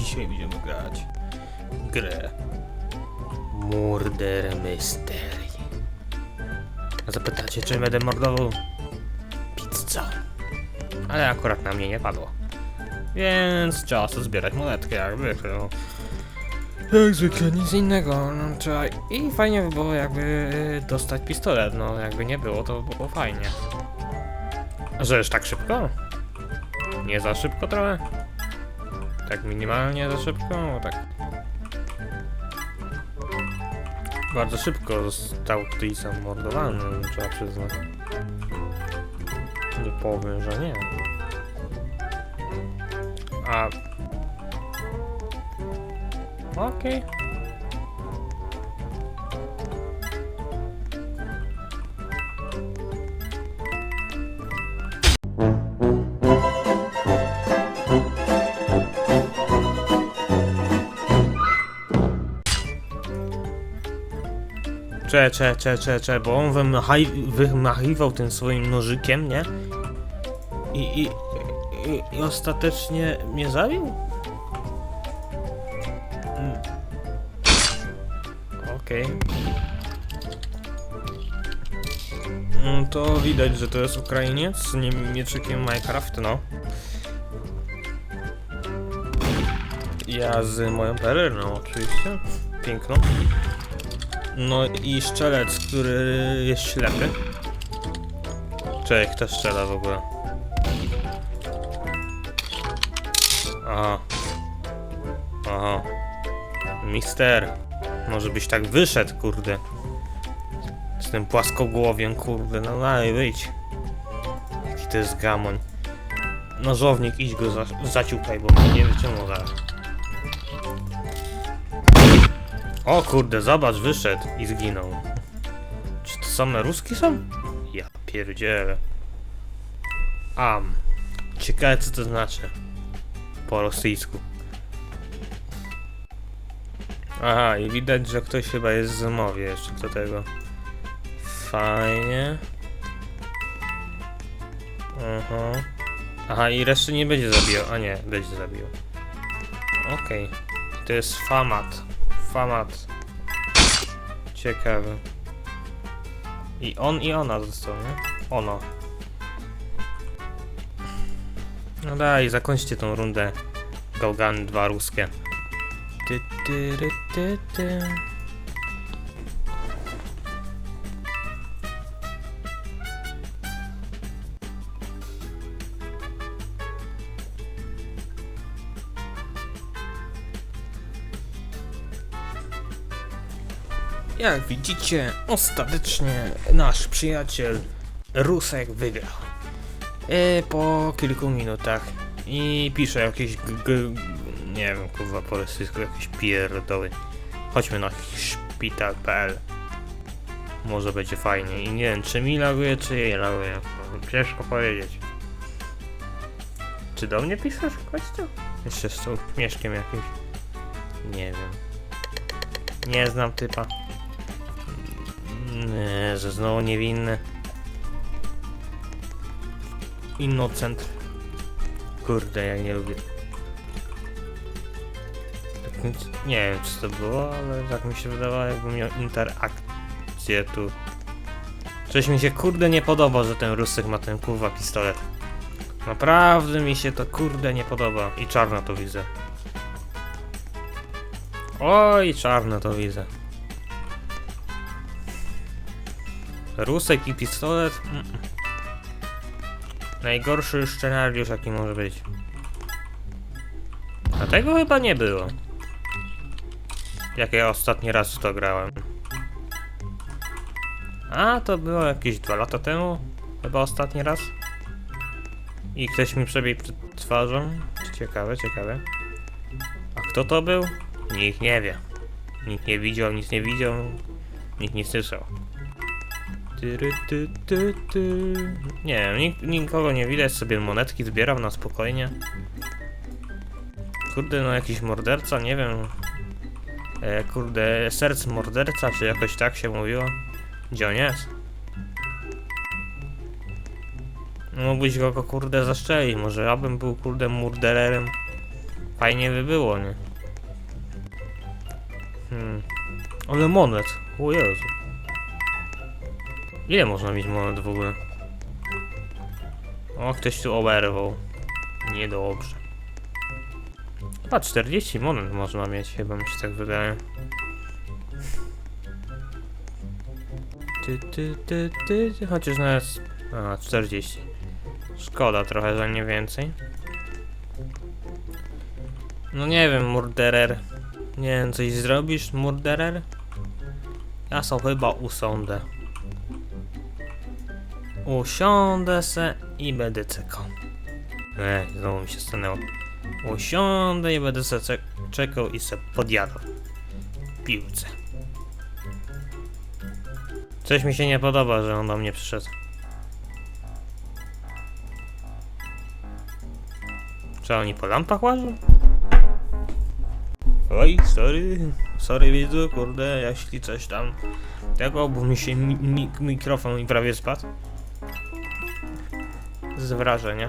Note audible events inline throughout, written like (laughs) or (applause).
Dzisiaj będziemy grać grę Murder Mystery. A zapytacie, czy będę mordował pizzę? Ale akurat na mnie nie padło. Więc czas zbierać monetkę, jak zwykle. no. Jak zwykle, nic innego. No, trzeba... I fajnie by było jakby dostać pistolet, no jakby nie było, to by było fajnie. Że już tak szybko? Nie za szybko trochę? Tak minimalnie za szybko? Tak. Bardzo szybko został tutaj zamordowany, trzeba przyznać. Nie powiem, że nie. A... Okej. Cze, cze, cze, cze, cze, bo on wymachaj, wymachiwał tym swoim nożykiem, nie? I, i, i, i ostatecznie mnie zabił? Mm. Okej. Mm, To widać, że to jest Ukrainiec z nim mieczykiem Minecraft, no. Ja z moją peryną oczywiście. Piękną. No i szczelec, który jest ślepy. Cześć, kto strzela w ogóle? Aha. Aha. Mister. Może byś tak wyszedł, kurde. Z tym płaskogłowiem, kurde. No daj, wyjdź. Jaki to jest gamoń. Nożownik, idź go za zaciukaj, bo mnie nie wyciągnął zaraz. O kurde, zobacz, wyszedł i zginął. Czy to same ruski są? Ja pierdzielę. Am. Ciekawe co to znaczy. Po rosyjsku. Aha, i widać, że ktoś chyba jest w mowie jeszcze do tego. Fajnie. Aha. Aha, i reszty nie będzie zabijał. A nie, będzie zabijał. Okej. To jest famat. Famat. Ciekawe. I on i ona został, nie? Ono. No daj, zakończcie tą rundę. Gałgany dwa ruskie. Ty, ty, ry, ty, ty. Jak widzicie, ostatecznie nasz przyjaciel Rusek wygrał. E, po kilku minutach. I pisze jakieś nie wiem, kurwa po rosyjsku jakieś pierdoły. Chodźmy na szpital.pl. Może będzie fajnie. I nie wiem, czy mi laguje, czy jej laguje. Ciężko powiedzieć. Czy do mnie piszesz, gościu? Jeszcze z tą śmieszkiem jakimś. Nie wiem. Nie znam typa. Że znowu niewinny. Innocent. Kurde, ja nie lubię. Tak nic- Nie wiem, czy to było, ale tak mi się wydawało, jakbym miał interakcję tu. Coś mi się kurde nie podoba, że ten Rusek ma ten kurwa pistolet. Naprawdę mi się to kurde nie podoba. I czarno to widzę. Oj, czarno to widzę. Rusek i pistolet? Mm. Najgorszy scenariusz jaki może być. A tego chyba nie było. Jak ja ostatni raz to grałem. A, to było jakieś dwa lata temu. Chyba ostatni raz. I ktoś mi przebiegł przed twarzą. Ciekawe, ciekawe. A kto to był? Nikt nie wie. Nikt nie widział, nic nie widział. Nikt nie słyszał. Ty, ty, ty. Nie nik nikogo nie widać, sobie monetki zbieram na spokojnie. Kurde, no jakiś morderca, nie wiem. E, kurde, serc morderca, czy jakoś tak się mówiło. Gdzie on jest? Mógłbyś go, go kurde zaszczelić, może ja bym był kurde murdererem. Fajnie by było, nie? Hmm. Ale monet. O Jezu. Ile można mieć monet w ogóle? O, ktoś tu oberwał. Niedobrze. Chyba 40 monet można mieć, chyba mi się tak wydaje. Ty, ty, ty, ty, chociaż nawet... A, 40. Szkoda trochę, że nie więcej. No nie wiem, murderer. Nie wiem, coś zrobisz, murderer? Ja sobie chyba usądę. Usiądę se i będę czekał. Ej, znowu mi się stanęło. Usiądę i będę se cze- czekał i se podjadał. Piłce. Coś mi się nie podoba, że on do mnie przyszedł. Czy oni po lampach łażą? Oj, sorry, sorry widzu, kurde, jeśli coś tam tego, bo mi się mi mi mikrofon mi prawie spadł. Z wrażenia.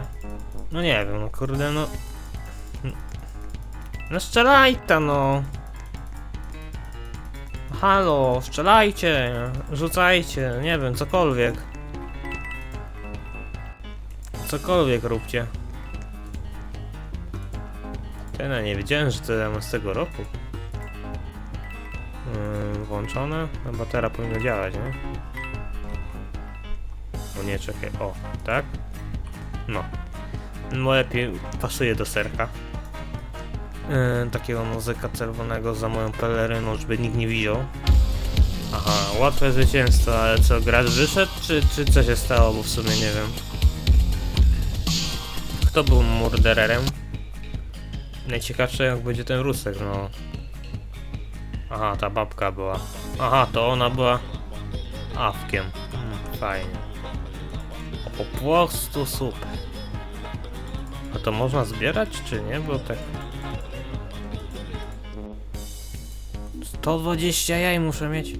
No nie wiem, kurde, no... No strzelaj ta no! Halo, strzelajcie, rzucajcie, nie wiem, cokolwiek. Cokolwiek róbcie. Ten, ja nie wiedziałem, że to z tego roku. Yy, włączone? Chyba teraz powinno działać, nie? O nie, czekaj, o, tak? No. No lepiej pasuje do serka. Yy, takiego muzyka czerwonego za moją peleryną, żeby nikt nie widział. Aha, łatwe zwycięstwo, ale co, gracz wyszedł, czy, czy co się stało, bo w sumie nie wiem. Kto był murdererem? Najciekawsze jak będzie ten Rusek, no. Aha, ta babka była. Aha, to ona była awkiem. Hmm, fajnie. Po prostu super. A to można zbierać, czy nie? Bo tak... 120 jaj muszę mieć.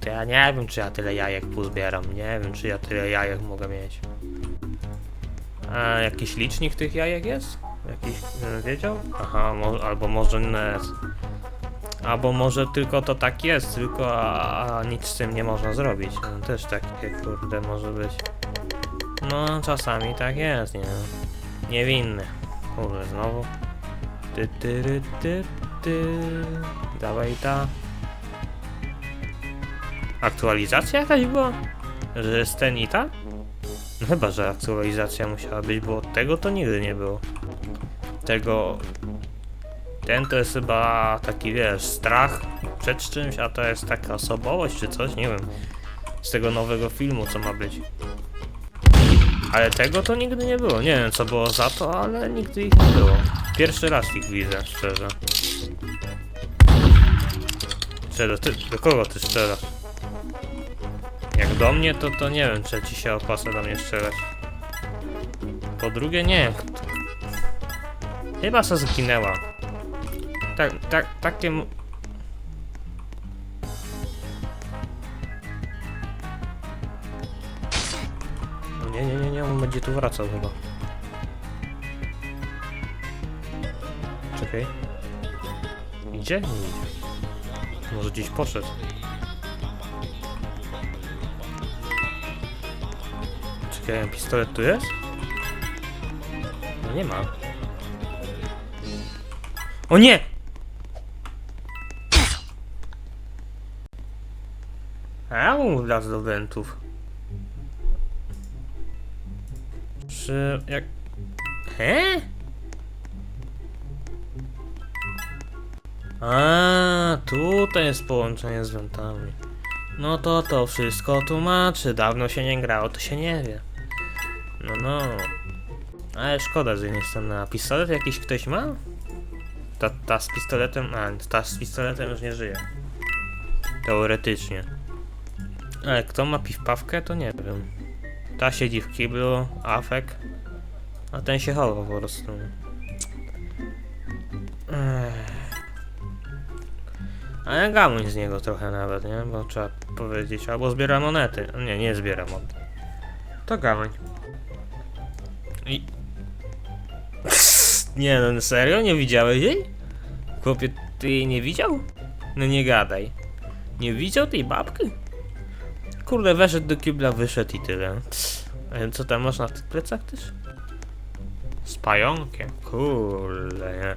To ja nie wiem, czy ja tyle jajek pozbieram. Nie wiem, czy ja tyle jajek mogę mieć. A jakiś licznik tych jajek jest? Jakiś e, wiedział? Aha, mo albo może nie. Albo może tylko to tak jest, tylko a, a nic z tym nie można zrobić. No, też takie kurde może być. No czasami tak jest, nie? Niewinny. Kurde, znowu. Ty, ty, ty, ty, ty. Dawaj ta. Aktualizacja jakaś była? Że jest ten i ta? No chyba, że aktualizacja musiała być, bo tego to nigdy nie było. Tego... Ten to jest chyba taki, wiesz, strach przed czymś, a to jest taka osobowość czy coś, nie wiem. Z tego nowego filmu, co ma być. Ale tego to nigdy nie było. Nie wiem, co było za to, ale nigdy ich nie było. Pierwszy raz ich widzę, szczerze. Czego ty, do kogo ty strzelasz? Jak do mnie, to to nie wiem, czy ci się opłaca do mnie strzelać. Po drugie, nie Chyba se zginęła. Tak, tak, takie... m- Nie, nie, nie, nie, on będzie tu wracał chyba. Czekaj. Idzie? Nie. Może gdzieś poszedł. Czekaj, pistolet tu jest? No nie ma. O nie! A on wlazł do wentów. Czy jak... He? A, tutaj jest połączenie z wentami. No to to wszystko tłumaczy. Dawno się nie grało, to się nie wie. No no. Ale szkoda z jednej strony. A pistolet jakiś ktoś ma? Ta, ta z pistoletem. A, ta z pistoletem już nie żyje. Teoretycznie. Ale kto ma piwpawkę, to nie wiem. Ta siedzi w kiblu, afek. A ten się chowa po prostu. Ech. Ale gamuń z niego trochę nawet, nie? Bo trzeba powiedzieć, albo zbiera monety. Nie, nie zbiera monet. To gamuń. I... Nie no, serio? Nie widziałeś jej? Chłopie, ty jej nie widział? No nie gadaj. Nie widział tej babki? Kurde, weszedł do kibla, wyszedł i tyle. A co tam masz na tych plecach też? Z pająkiem. Kurde, nie.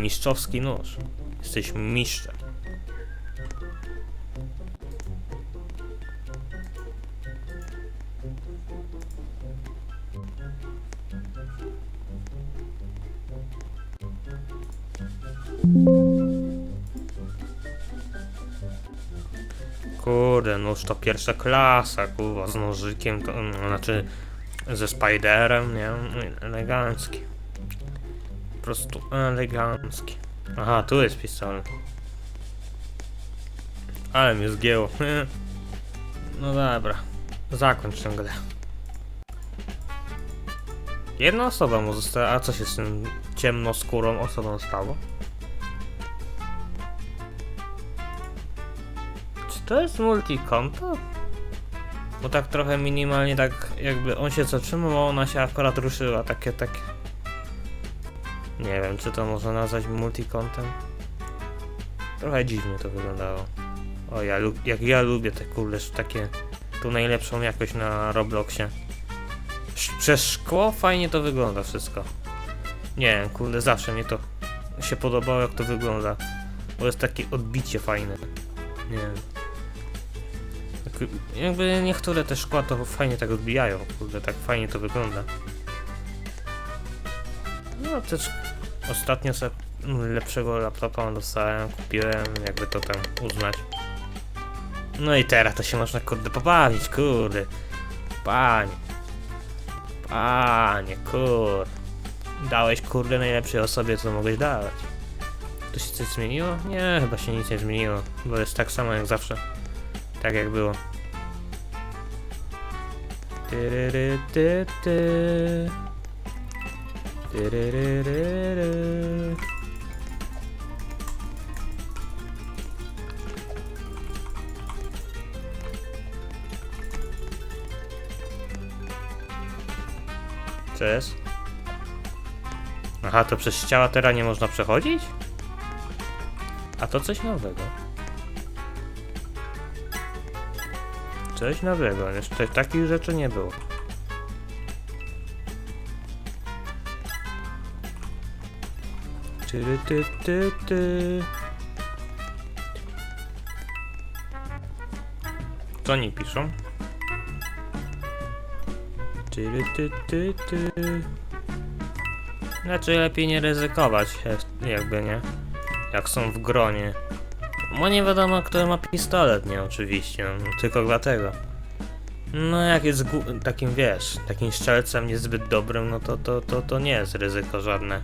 Mistrzowski nóż. Jesteś mistrzem. Kurde, nóż to pierwsza klasa, kurwa, z nożykiem, to, mm, znaczy ze Spiderem, nie? Elegancki. Po prostu elegancki. Aha, tu jest pistolet. Ale mnie zgięło. (laughs) No dobra, zakończ tę grę. Jedna osoba mu została, a co się z tym ciemnoskórą osobą stało? To jest multikonto? Bo tak trochę minimalnie tak jakby on się zatrzymał, ona się akurat ruszyła, takie, takie. Nie wiem, czy to można nazwać multikontem? Trochę dziwnie to wyglądało. O, ja lub, jak ja lubię te kurde, takie, tu najlepszą jakość na Robloxie. Przez szkło fajnie to wygląda wszystko. Nie wiem, kurde, zawsze mi to się podobało jak to wygląda. Bo jest takie odbicie fajne. Nie wiem. Tak, jakby niektóre te szkła to fajnie tak odbijają, kurde, tak fajnie to wygląda. No też ostatnio sobie lepszego laptopa dostałem, kupiłem, jakby to tam uznać. No i teraz to się można kurde pobawić, kurde. Panie. Panie, kurde. Dałeś kurde najlepszej osobie, co mogłeś dawać. To się coś zmieniło? Nie, chyba się nic nie zmieniło, bo jest tak samo jak zawsze. Tak jak było. Co jest? Aha, to przez ściała teraz nie można przechodzić? A to coś nowego. Coś nowego, jeszcze takich rzeczy nie było. Ty, ty, ty, ty. Co oni piszą? Ty, ty, ty, ty. Znaczy lepiej nie ryzykować, jak- jakby nie. Jak są w gronie. Bo nie wiadomo kto ma pistolet, nie oczywiście, no, tylko dlatego. No jak jest takim wiesz, takim strzelcem niezbyt dobrym, no to, to, to, to nie jest ryzyko żadne.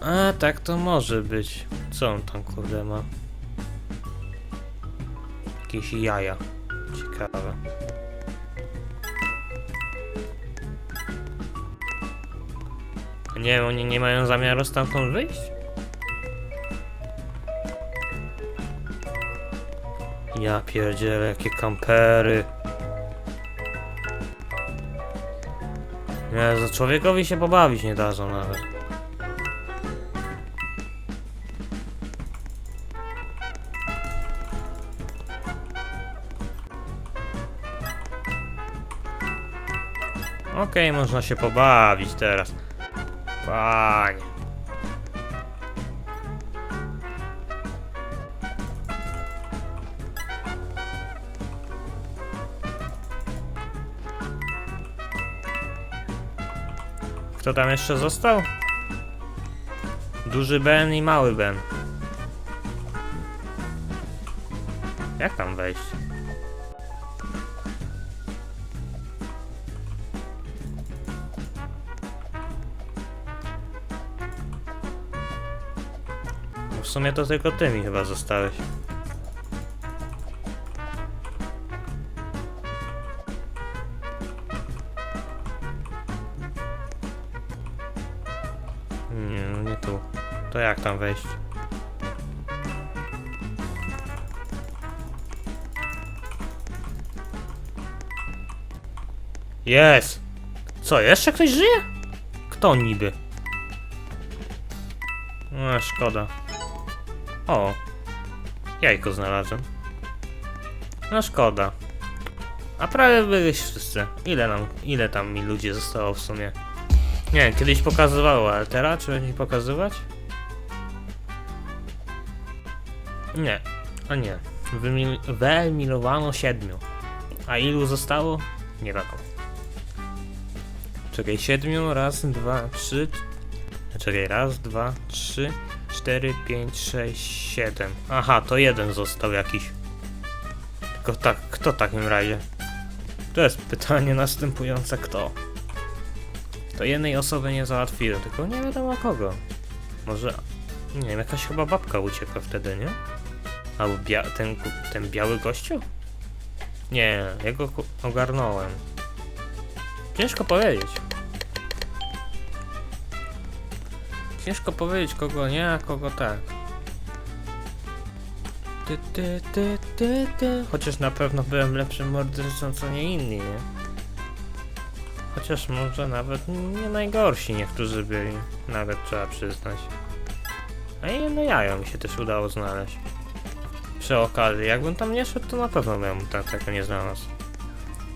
A tak to może być. Co on tam kurde ma? Jakieś jaja. Ciekawe. Nie oni nie mają zamiaru stamtąd wyjść? Ja pierdzielę, jakie kampery. Nie, za człowiekowi się pobawić nie dadzą nawet. Okej, można się pobawić teraz. Panie. Kto tam jeszcze został? Duży Ben i mały Ben. Jak tam wejść? W sumie to tylko ty mi chyba zostałeś. Tam wejść? Jest! Co, jeszcze ktoś żyje? Kto niby? No, szkoda. O, jajko znalazłem. No szkoda. A prawie byli wszyscy. Ile nam, ile tam mi ludzi zostało w sumie? Nie kiedyś pokazywało, ale teraz czy będzie pokazywać? Nie, a nie. Wymil- siedmiu. A ilu zostało? Nie wiadomo. Czekaj, siedmiu, raz, dwa, trzy. Czekaj, raz, dwa, trzy, cztery, pięć, sześć, siedem. Aha, to jeden został jakiś. Tylko tak, kto w takim razie? To jest pytanie następujące, kto? To jednej osoby nie załatwiłem, tylko nie wiadomo kogo. Może, nie wiem, jakaś chyba babka uciekła wtedy, nie? Albo bia ten, ten biały gościu? Nie, jego ku- ogarnąłem. Ciężko powiedzieć. Ciężko powiedzieć kogo nie, a kogo tak. Ty, ty, ty, ty, ty. Chociaż na pewno byłem lepszym mordercą co nie inni, nie? Chociaż może nawet nie najgorsi niektórzy byli, nawet trzeba przyznać. A jedno jajo mi się też udało znaleźć. Przy okazji, jakbym tam nie szedł, to na pewno bym tam tego nie znalazł.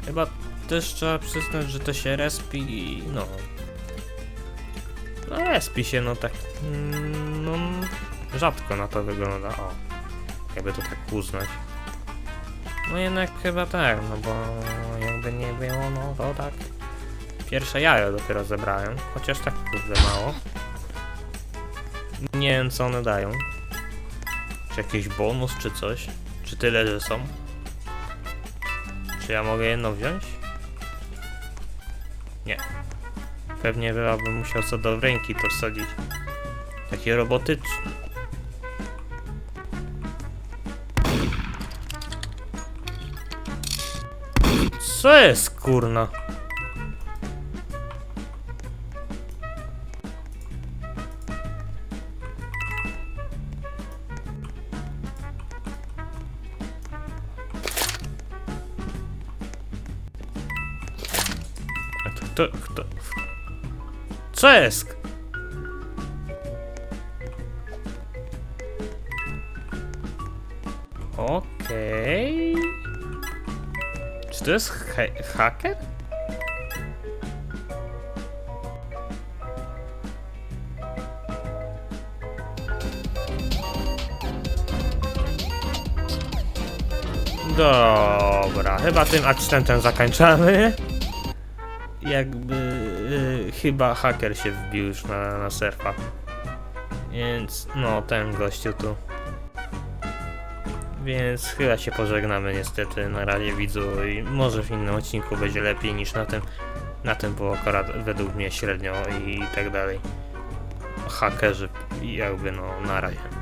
Chyba też trzeba przyznać, że to się respi i no... No respi się, no tak... mm, No... Rzadko na to wygląda, o. Jakby to tak uznać. No jednak chyba tak, no bo jakby nie było, no to tak... Pierwsze jajo dopiero zebrałem, chociaż tak kurde mało. Nie wiem co one dają. Czy jakiś bonus, czy coś? Czy tyle, że są? Czy ja mogę jedno wziąć? Nie. Pewnie chyba bym musiał co do ręki to wsadzić. Takie robotyczne. Co jest kurna? Jest? Okej. Czy to jest haker? Dobra, chyba tym akcentem zakończamy. Jakby chyba haker się wbił już na, na surfa. Więc no, ten gościu tu. Więc chyba się pożegnamy niestety na razie widzu i może w innym odcinku będzie lepiej niż na tym. Na tym było akurat według mnie średnio i tak dalej. Hakerzy jakby no na razie.